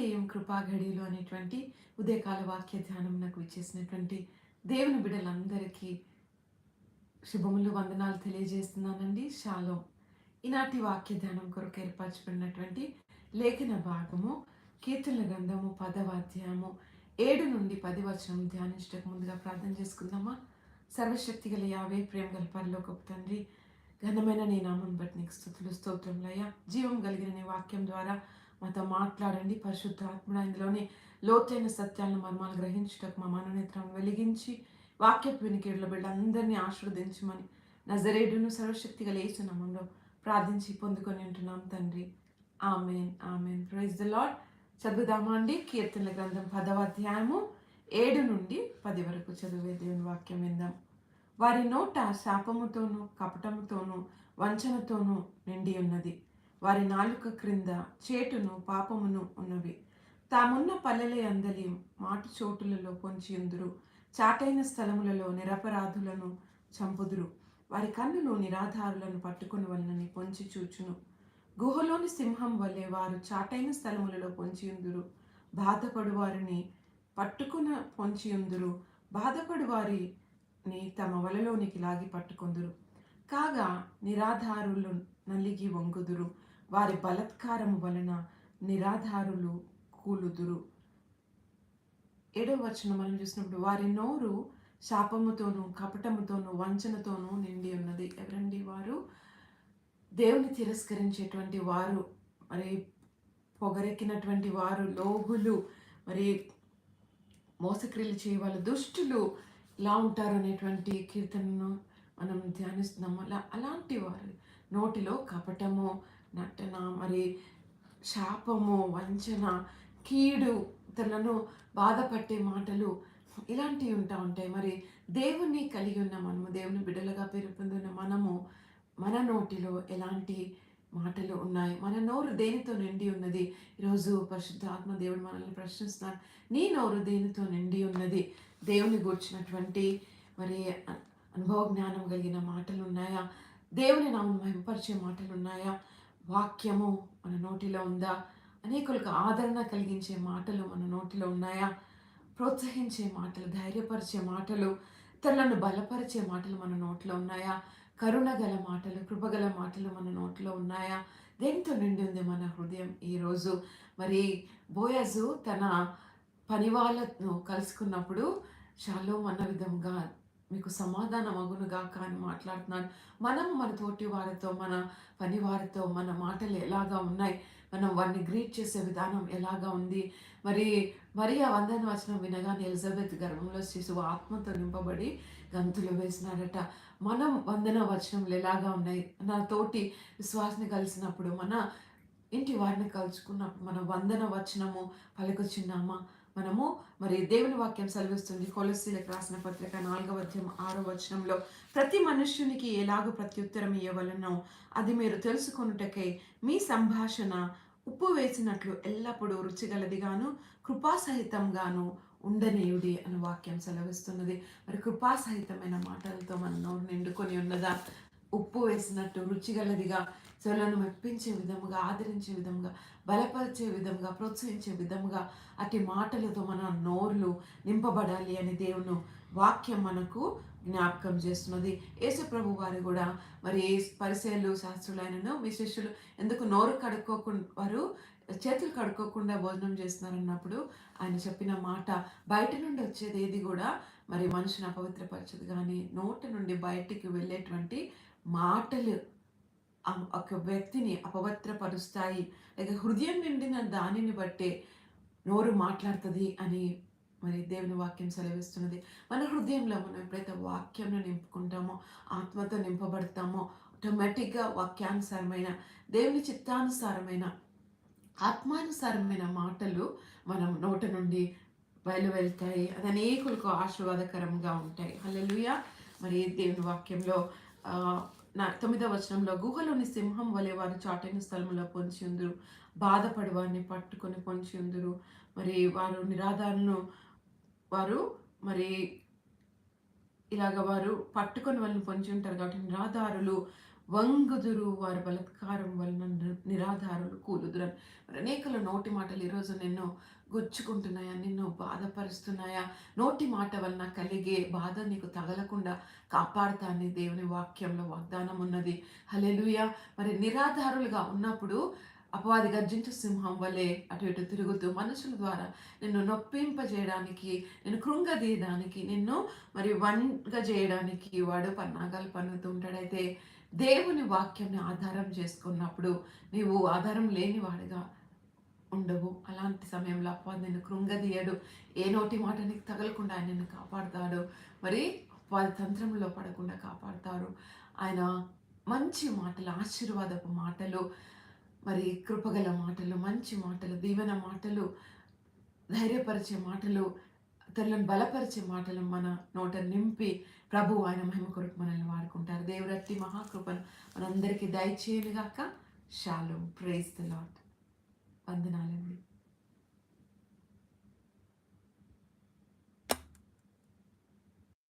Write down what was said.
కార్తికేయం కృపాఘడిలో అనేటువంటి ఉదయకాల వాక్య ధ్యానం నాకు ఇచ్చేసినటువంటి దేవుని బిడ్డలందరికీ శుభములు వందనాలు తెలియజేస్తున్నానండి. షాలో. ఈనాటి వాక్య ధ్యానం కొరకు ఏర్పరచబడినటువంటి లేఖన భాగము కీర్తన గ్రంథము పదవ అధ్యాయము ఏడు నుండి పది వచనం ధ్యానించటకు ముందుగా ప్రార్థన చేసుకుందామా? సర్వశక్తి గల యావే ప్రేమ గల పరలోకపు తండ్రి ఘనమైన నీ నామం బట్టి నీకు స్థుతులు స్తోత్రములయ్యా జీవం కలిగిన నీ వాక్యం ద్వారా మాతో మాట్లాడండి. పరిశుద్ధాత్ముడ ఇందులోని లోతైన సత్యాలను మర్మాలు గ్రహించుటకు మా మనోనేత్రం వెలిగించి వాక్యపు వినికిడుల బిడ్డలందరినీ ఆశీర్వదించమని నజరేడును సర్వశక్తి గల నామంలో ప్రార్థించి పొందుకొని ఉంటున్నాం తండ్రి. Amen amen. Praise the Lord చదువుదామా అండి? కీర్తనల గ్రంథం పదవ అధ్యాయము ఏడు నుండి పది వరకు చదివే దేవుని వాక్యం విందాం. వారి నోట శాపముతోనూ కపటముతోనూ వంచనతోనూ నిండి ఉన్నది. వారి నాలుక క్రింద చేటును పాపమును ఉన్నవి. తామున్న పల్లెలే అందలి మాటు చోటులలో పొంచియుందురు. చాటైన స్థలములలో నిరపరాధులను చంపుదురు. వారి కన్నులు నిరాధారులను పట్టుకుని వలనని పొంచి చూచును. గుహలోని సింహం వలె వారు చాటైన స్థలములలో పొంచియుందురు. బాధపడు వారిని పట్టుకున పొంచియుందురు. బాధపడు వారిని తమ వలలోనికి లాగి పట్టుకుందురు. కాగా నిరాధారులు నలిగి వంగుదురు. వారి బలత్కారము వలన నిరాధారులు కూలుదురు. ఏడవ వచనం మనం చూసినప్పుడు వారి నోరు శాపముతోనూ కపటముతోనూ వంచనతోనూ నిండి ఉన్నది. ఎవరండి వారు? దేవుని తిరస్కరించేటువంటి వారు మరి పొగరెక్కినటువంటి వారు లోగులు మరి మోసక్రియలు చేయవాళ్ళు దుష్టులు ఇలా ఉంటారు అనేటువంటి కీర్తనను మనం ధ్యానిస్తున్నాము. అలా అలాంటి వారు నోటిలో కపటము నటన మరి శాపము వంచన కీడు తనను బాధపట్టే మాటలు ఇలాంటివి ఉంటా ఉంటాయి. మరి దేవుణ్ణి కలిగి ఉన్న మనము దేవుని బిడ్డలుగా పేరు పొందిన మనము మన నోటిలో ఎలాంటి మాటలు ఉన్నాయి? మన నోరు దేనితో నిండి ఉన్నది? ఈరోజు పరిశుద్ధ ఆత్మ దేవుడు మనల్ని ప్రశ్నిస్తాను నీ నోరు దేనితో నిండి ఉన్నది? దేవుని గూర్చినటువంటి మరి అనుభవ జ్ఞానం కలిగిన మాటలు ఉన్నాయా? దేవుని నామం మహింపరిచే మాటలు ఉన్నాయా? వాక్యము మన నోటిలో ఉందా? అనేకులకు ఆదరణ కలిగించే మాటలు మన నోటిలో ఉన్నాయా? ప్రోత్సహించే మాటలు ధైర్యపరిచే మాటలు ఇతరులను బలపరిచే మాటలు మన నోట్లో ఉన్నాయా? కరుణ గల మాటలు కృపగల మాటలు మన నోట్లో ఉన్నాయా? దేనితో నిండి ఉంది మన హృదయం ఈరోజు మరి బోయజు తన పని వాళ్ళను కలుసుకున్నప్పుడు షాలో అన్న విధంగా మీకు సమాధానం అగునుగా అని మాట్లాడుతున్నాడు. మనం మన తోటి వారితో మన పని వారితో మన మాటలు ఎలాగా ఉన్నాయి? మనం వారిని గ్రీట్ చేసే విధానం ఎలాగా ఉంది? మరి మరి ఆ వందన వచనం వినగానే ఎలిజబెత్ గర్భంలో శిశువు ఆత్మతో నింపబడి గంతులు వేసినారట మనం వందన వచనములు ఎలాగా ఉన్నాయి? నా తోటి విశ్వాసని కలిసినప్పుడు మన ఇంటి వారిని కలుసుకున్నప్పుడు మన వందన వచనము పలుకుచున్నామా? మనము మరి దేవుని వాక్యం సెలవిస్తుంది. కొలసీలకు రాసిన పత్రిక నాలుగవ అధ్యాయం ఆరో వచనంలో ప్రతి మనుష్యునికి ఎలాగో ప్రత్యుత్తరం ఇవ్వవలనో అది మీరు తెలుసుకొనుటకై మీ సంభాషణ ఉప్పు వేసినట్లు ఎల్లప్పుడూ రుచిగలదిగాను కృపాసహితంగాను ఉండనేయుడి అని వాక్యం సెలవిస్తున్నది. మరి కృపాసహితమైన మాటలతో మన నోరు నిండుకొని ఉన్నదా? ఉప్పు వేసినట్టు రుచిగలదిగా చెవులను మెప్పించే విధముగా ఆదరించే విధంగా బలపరిచే విధంగా ప్రోత్సహించే విధముగా అతి మాటలతో మన నోర్లు నింపబడాలి అని దేవుని వాక్యం మనకు జ్ఞాపకం చేస్తున్నది. యేసుప్రభు వారు కూడా మరి పరిశీలు శాస్త్రులైనను మీ శిష్యులు ఎందుకు నోరు కడుక్కోకుండా వారు చేతులు కడుక్కోకుండా భోజనం చేస్తున్నారన్నప్పుడు ఆయన చెప్పిన మాట బయట నుండి వచ్చేది ఏది కూడా మరి మనిషిని అపవిత్రపరచదు. కానీ నోటి నుండి బయటికి వెళ్ళేటువంటి మాటలు ఒక వ్యక్తిని అపవత్రపరుస్తాయి లేక హృదయం నిండిన దానిని బట్టే నోరు మాట్లాడుతుంది అని మరి దేవుని వాక్యం సెలవిస్తున్నది. మన హృదయంలో మనం ఎప్పుడైతే వాక్యంను నింపుకుంటామో ఆత్మతో నింపబడతామో ఆటోమేటిక్గా వాక్యానుసారమైన దేవుని చిత్తానుసారమైన ఆత్మానుసారమైన మాటలు మనం నోట నుండి బయలువెళ్తాయి. అది అనేకులకు ఆశీర్వాదకరంగా ఉంటాయి. హలో మరి దేవుని వాక్యంలో తొమ్మిదవ వచనంలో గుహలోని సింహం వలె వారు చాటైన స్థలంలో పొంచి ఉందరు బాధపడి వారిని పట్టుకొని పొంచి ఉందరు మరి వారు నిరాధారను వారు మరి ఇలాగ వారు పట్టుకొని వాళ్ళని పొంచి ఉంటారు కాబట్టి నిరాధారులు వంగుదురు వారి బలత్కారం వలన నిరాధారులు కూలుదురని. మరి అనేకల నోటి మాటలు ఈరోజు నిన్ను గుచ్చుకుంటున్నాయా? నిన్ను బాధపరుస్తున్నాయా? నోటి మాట వలన కలిగే బాధ నీకు తగలకుండా కాపాడుతాన్ని దేవుని వాక్యంలో వాగ్దానం ఉన్నది. హలెలుయ మరి నిరాధారులుగా ఉన్నప్పుడు అపవాది గర్జించు సింహం వలె అటు ఇటు తిరుగుతూ మనుషుల ద్వారా నిన్ను నొప్పింపజేయడానికి నిన్ను కృంగదీయడానికి నిన్ను మరి వంగ చేయడానికి వాడు పన్నాగాలు పన్నుతూ ఉంటాడైతే దేవుని వాక్యాన్ని ఆధారం చేసుకున్నప్పుడు నీవు ఆధారం లేనివాడుగా ఉండవు. అలాంటి సమయంలో అపవాది నిన్ను కృంగదీయడు. ఏ నోటి మాట నీకు తగలకుండా ఆయన నిన్ను కాపాడతాడు. మరి వారి తంత్రంలో పడకుండా కాపాడతారు ఆయన మంచి మాటలు ఆశీర్వాదపు మాటలు మరి కృపగల మాటలు మంచి మాటలు దీవెన మాటలు ధైర్యపరిచే మాటలు తల్లిని బలపరిచే మాటలు మన నోట నింపి ప్రభు ఆయన మహిమ కొరకు మనల్ని వాడుకుంటారు. దేవురత్తి మహాకృపను మనందరికీ దయచేయనుగాక. షాలో ప్రేజ్ ద లాట్ వందనాలండి.